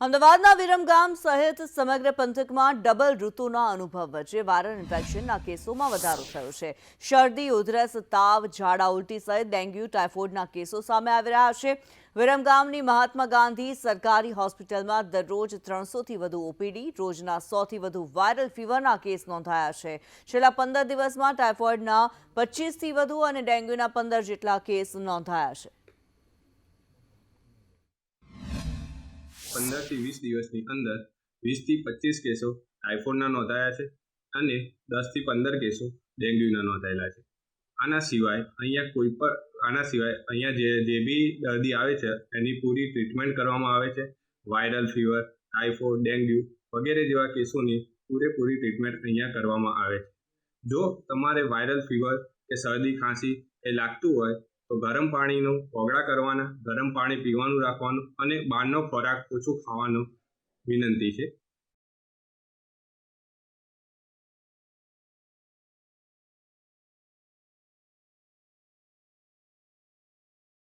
અમદાવાદના વિરમગામ સહિત સમગ્ર પંથકમાં ડબલ ઋતુના અનુભવ વચ્ચે વાયરલ ઇન્ફેક્શનના કેસોમાં વધારો થયો છે. શરદી, ઉધરસ, તાવ, ઝાડા ઉલટી સહિત ડેન્ગ્યુ, ટાઇફોઇડના કેસો સામે આવી રહ્યા છે. વિરમગામની મહાત્મા ગાંધી સરકારી હોસ્પિટલમાં દરરોજ ત્રણસોથી વધુ ઓપીડી, રોજના સોથી વધુ વાયરલ ફીવરના કેસ નોંધાયા છે. છેલ્લા પંદર દિવસમાં ટાઇફોઇડના પચીસથી વધુ અને ડેન્ગ્યુના પંદર જેટલા કેસ નોંધાયા છે. પંદરથી વીસ દિવસની અંદર વીસથી પચીસ કેસો ટાઇફોઇડના નોંધાયા છે અને દસથી પંદર કેસો ડેન્ગ્યુના નોંધાયેલા છે. આના સિવાય અહીંયા કોઈ પણ, આના સિવાય અહીંયા જે જે બી દર્દી આવે છે, એની પૂરી ટ્રીટમેન્ટ કરવામાં આવે છે. વાયરલ ફીવર ટાઇફોઇડ ડેન્ગ્યુ વગેરે જેવા કેસોની પૂરેપૂરી ટ્રીટમેન્ટ અહીંયા કરવામાં આવે છે. જો તમારે વાયરલ ફીવર કે શરદી, ખાંસી એ લાગતું હોય તો ગરમ પાણીનું કોગળા કરવાના, ગરમ પાણી પીવાનું રાખવાનું અને બહારનો ખોરાક ઓછું ખાવાનું વિનંતી છે.